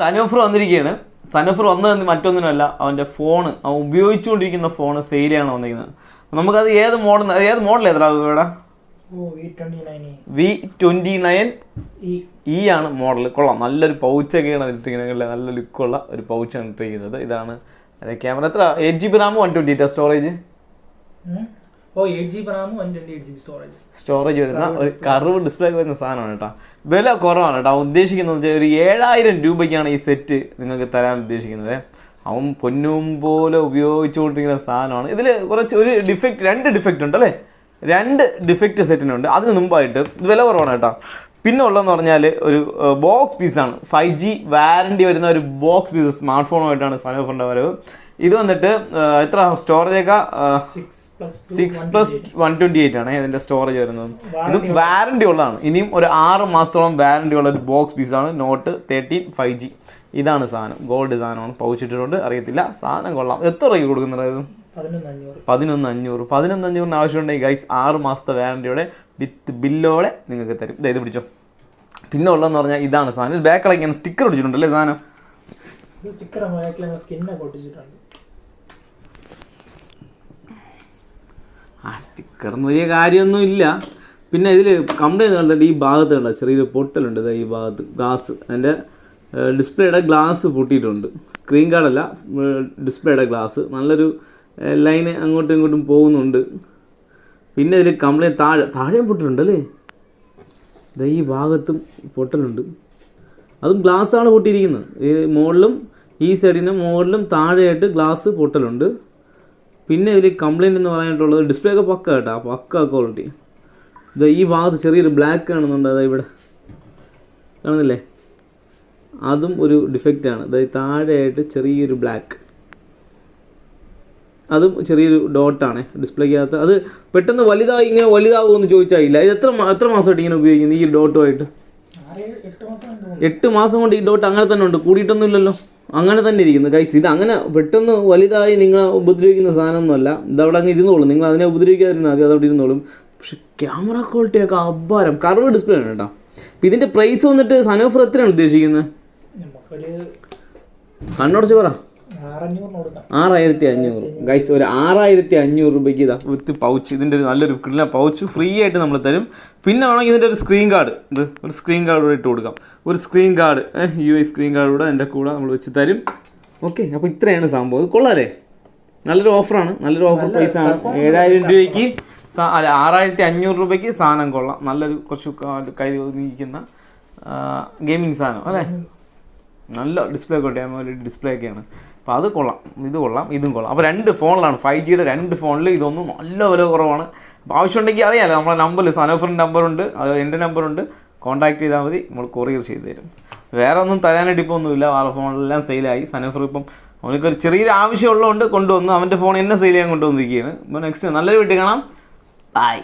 സനോഫർ വന്നിരിക്കുകയാണ്. സനോഫർ വന്നത് മറ്റൊന്നിനല്ല അവന്റെ ഫോണ് അവൻ ഉപയോഗിച്ചുകൊണ്ടിരിക്കുന്ന ഫോൺ സെയിലാണ് വന്നിരിക്കുന്നത്. നമുക്കത് ഏത് മോഡൽ ഏത് മോഡൽ ഏതാ ഇവിടെ? വി ട്വന്റി നയൻ ഈ ഈ ആണ് മോഡൽ കൊള്ളാം. നല്ലൊരു പൗച്ചൊക്കെയാണ് ഇട്ടിരിക്കുന്നത് നല്ല ലുക്കുള്ള ഒരു പൗച്ചാണ് ഇട്ടിരിക്കുന്നത്. ഇതാണ് ക്യാമറ എത്ര? Eight G B RAM one twenty storage storage വരുന്ന ഒരു കർവ് ഡിസ്പ്ലേ വരുന്ന സാധനമാണ് കേട്ടോ. വില കുറവാണ് കേട്ടോ. അവൻ ഉദ്ദേശിക്കുന്നത് വെച്ചാൽ ഒരു ഏഴായിരം രൂപയ്ക്കാണ് ഈ സെറ്റ് നിങ്ങൾക്ക് തരാൻ ഉദ്ദേശിക്കുന്നത്. അവൻ പൊന്നും പോലെ ഉപയോഗിച്ചുകൊണ്ടിരിക്കുന്ന സാധനമാണ്. ഇതിൽ കുറച്ച് ഒരു ഡിഫക്റ്റ് രണ്ട് ഡിഫക്റ്റ് ഉണ്ട് അല്ലേ രണ്ട് ഡിഫക്റ്റ് സെറ്റിനുണ്ട് അതിന് മുമ്പായിട്ട് വില കുറവാണ് കേട്ടോ. പിന്നെ ഉള്ളതെന്ന് പറഞ്ഞാൽ ഒരു ബോക്സ് പീസാണ് ഫൈവ് ജി വാറണ്ടി വരുന്ന ഒരു ബോക്സ് പീസ് സ്മാർട്ട് ഫോണുമായിട്ടാണ് സനോഫറിന്റെ വരവ്. ഇത് വന്നിട്ട് എത്ര സ്റ്റോറേജ് ഒക്കെ? Six plus one twenty eight ആണ് ഇതിന്റെ സ്റ്റോറേജ് വരുന്നത്. ഇത് വാറണ്ടി ഉള്ളതാണ്. ഇനിയും ഒരു ആറ് മാസത്തോളം വാറണ്ടി ഉള്ള ഒരു ബോക്സ് പീസാണ് നോട്ട് തേർട്ടീൻ ഫൈവ് ജി ഇതാണ് സാധനം. ഗോൾഡ് സാധനമാണ്. പൗച്ചിട്ടിട്ടുണ്ട്. അറിയത്തില്ല. സാധനം കൊള്ളാം. എത്ര രൂപയ്ക്ക് കൊടുക്കുന്നത് ഇത്? പതിനൊന്ന് അഞ്ഞൂറ്. പതിനൊന്ന് അഞ്ഞൂറ്. പതിനൊന്ന് അഞ്ഞൂറിന് ആവശ്യമുണ്ടെങ്കിൽ ഗൈസ് ആറ് മാസത്തെ വാറണ്ടിയോടെ വിത്ത് ബില്ലോടെ നിങ്ങൾക്ക് തരും. ഇത് പിടിച്ചോ. പിന്നെ ഉള്ളതെന്ന് പറഞ്ഞാൽ ഇതാണ് സാധനം. ഇത് ബാക്കിളൊക്കെ ഇങ്ങനെ സ്റ്റിക്കർ പിടിച്ചിട്ടുണ്ടല്ലേ ഈ സാധനം സ്റ്റിക്കർ ബാക്കിൽ സ്കിന്നൊക്കെ ഒട്ടിച്ചിട്ടുണ്ട്. ആ സ്റ്റിക്കറിന് വലിയ കാര്യമൊന്നും ഇല്ല. പിന്നെ ഇതിൽ കംപ്ലൈന്റ് കണ്ടിട്ട് ഈ ഭാഗത്ത് കണ്ടോ? ചെറിയൊരു പൊട്ടലുണ്ട്. ദാ ഈ ഭാഗത്ത് ഗ്ലാസ് അതിന്റെ ഡിസ്പ്ലേയുടെ ഗ്ലാസ് പൊട്ടിയിട്ടുണ്ട്. സ്ക്രീൻ കാർഡല്ല ഡിസ്പ്ലേയുടെ ഗ്ലാസ് നല്ലൊരു ലൈന് അങ്ങോട്ടും ഇങ്ങോട്ടും പോകുന്നുണ്ട്. പിന്നെ ഇതിൽ കംപ്ലൈന്റ് താഴെ താഴെയും പൊട്ടിട്ടുണ്ട് അല്ലേ ഈ ഭാഗത്തും പൊട്ടലുണ്ട്. അതും ഗ്ലാസ്സാണ് പൊട്ടിയിരിക്കുന്നത്. ഈ മുകളിലും ഈ സൈഡിന് മുകളിലും താഴെയായിട്ട് ഗ്ലാസ് പൊട്ടലുണ്ട്. പിന്നെ ഇതിൽ കംപ്ലൈന്റ് എന്ന് പറയാനായിട്ടുള്ളത് ഡിസ്പ്ലേ ഒക്കെ പക്ക കേട്ടോ പക്ക ക്വാളിറ്റി ഇത് ഈ ഭാഗത്ത് ചെറിയൊരു ബ്ലാക്ക് കാണുന്നുണ്ട് അതാ ഇവിടെ. കാണുന്നില്ലേ? അതും ഒരു ഡിഫക്റ്റാണ് അതായത് താഴെയായിട്ട് ചെറിയൊരു ബ്ലാക്ക് അതും ചെറിയൊരു ഡോട്ടാണ് ഡിസ്പ്ലേക്കകത്ത്. അത് പെട്ടെന്ന് വലുതായി ഇങ്ങനെ വലുതാവുമെന്ന് ചോദിച്ചായില്ല. ഇത് എത്ര എത്ര മാസമായിട്ട് ഇങ്ങനെ ഉപയോഗിക്കുന്നു ഈ ഡോട്ടുമായിട്ട്? എട്ട് മാസം കൊണ്ട് ഈ ഡോട്ട് അങ്ങനെ തന്നെ ഉണ്ട്. കൂടിയിട്ടൊന്നും ഇല്ലല്ലോ അങ്ങനെ തന്നെ ഇരിക്കുന്നു. കൈസ് ഇത് അങ്ങനെ പെട്ടെന്ന് വലുതായി നിങ്ങളെ ഉപദ്രവിക്കുന്ന സാധനമൊന്നുമല്ല. ഇതവിടെ അങ്ങ് ഇരുന്നോളും. നിങ്ങൾ അതിനെ ഉപദ്രവിക്കാതിരുന്നാൽ മതി. അതവിടെ ഇരുന്നോളും. പക്ഷെ ക്യാമറ ക്വാളിറ്റിയൊക്കെ അപാരം. കർവ് ഡിസ്പ്ലേ ആണ് കേട്ടോ. അപ്പം ഇതിന്റെ പ്രൈസ് വന്നിട്ട് സനോഫർ എത്രയാണ് ഉദ്ദേശിക്കുന്നത്? കണ്ണോടച്ച് പറ. ആറായിരത്തി അഞ്ഞൂറ് ഗൈസ് ഒരു ആറായിരത്തി അഞ്ഞൂറ് രൂപയ്ക്ക് ഇതാ. With pouch. ഇതിന്റെ ഒരു നല്ലൊരു കിട്ടുന്ന പൗച്ച് ഫ്രീ ആയിട്ട് നമ്മൾ തരും. പിന്നെ വേണമെങ്കിൽ ഇതിന്റെ ഒരു സ്ക്രീൻ കാർഡ് ഇത് ഒരു സ്ക്രീൻ കാർഡ് കൂടെ ഇട്ട് കൊടുക്കാം. ഒരു screen guard U I screen guard കൂടെ എന്റെ കൂടെ നമ്മൾ വെച്ച് തരും. ഓക്കെ അപ്പോൾ ഇത്രയാണ് സംഭവം. ഇത് കൊള്ളാലേ നല്ലൊരു ഓഫറാണ് നല്ലൊരു ഓഫർ പ്രൈസ് ആണ്. ഏഴായിരം രൂപയ്ക്ക് സാ- അല്ല ആറായിരത്തി അഞ്ഞൂറ് രൂപയ്ക്ക് സാധനം കൊള്ളാം. നല്ലൊരു കുറച്ച് കാ- ഒതുങ്ങിയിരിക്കുന്ന ഗെയിമിങ് സാധനം അല്ലേ? നല്ല ഡിസ്പ്ലേ ഒക്കെ ആമോലെഡ് ഡിസ്പ്ലേ ഒക്കെയാണ്. അപ്പോൾ അത് കൊള്ളാം. ഇത് കൊള്ളാം. ഇതും കൊള്ളാം. അപ്പോൾ രണ്ട് ഫോണിലാണ്. ഫൈവ് ജിയുടെ രണ്ട് ഫോണിൽ ഇതൊന്നും നല്ല വില കുറവാണ്. അപ്പോൾ ആവശ്യമുണ്ടെങ്കിൽ അറിയാമല്ലോ നമ്മളെ നമ്പറിൽ സനോഫറിന്റെ നമ്പറുണ്ട് അത് എന്റെ നമ്പറുണ്ട് കോൺടാക്ട് ചെയ്താൽ മതി. നമ്മൾ കൊറിയർ ചെയ്ത് തരും. വേറെ ഒന്നും തരാനായിട്ട് ഇപ്പോൾ ഒന്നുമില്ല. ആ ഫോണെല്ലാം സെയിലായി സനോഫർ ഇപ്പം അവനക്കൊരു ചെറിയൊരു ആവശ്യമുള്ളതുകൊണ്ട് കൊണ്ടുവന്നു അവന്റെ ഫോൺ എന്നെ സെയിൽ ചെയ്യാൻ കൊണ്ടുവന്നിരിക്കുകയാണ്. അപ്പോൾ നെക്സ്റ്റ് നല്ലൊരു വീട്ടിൽ കാണാം. ബൈ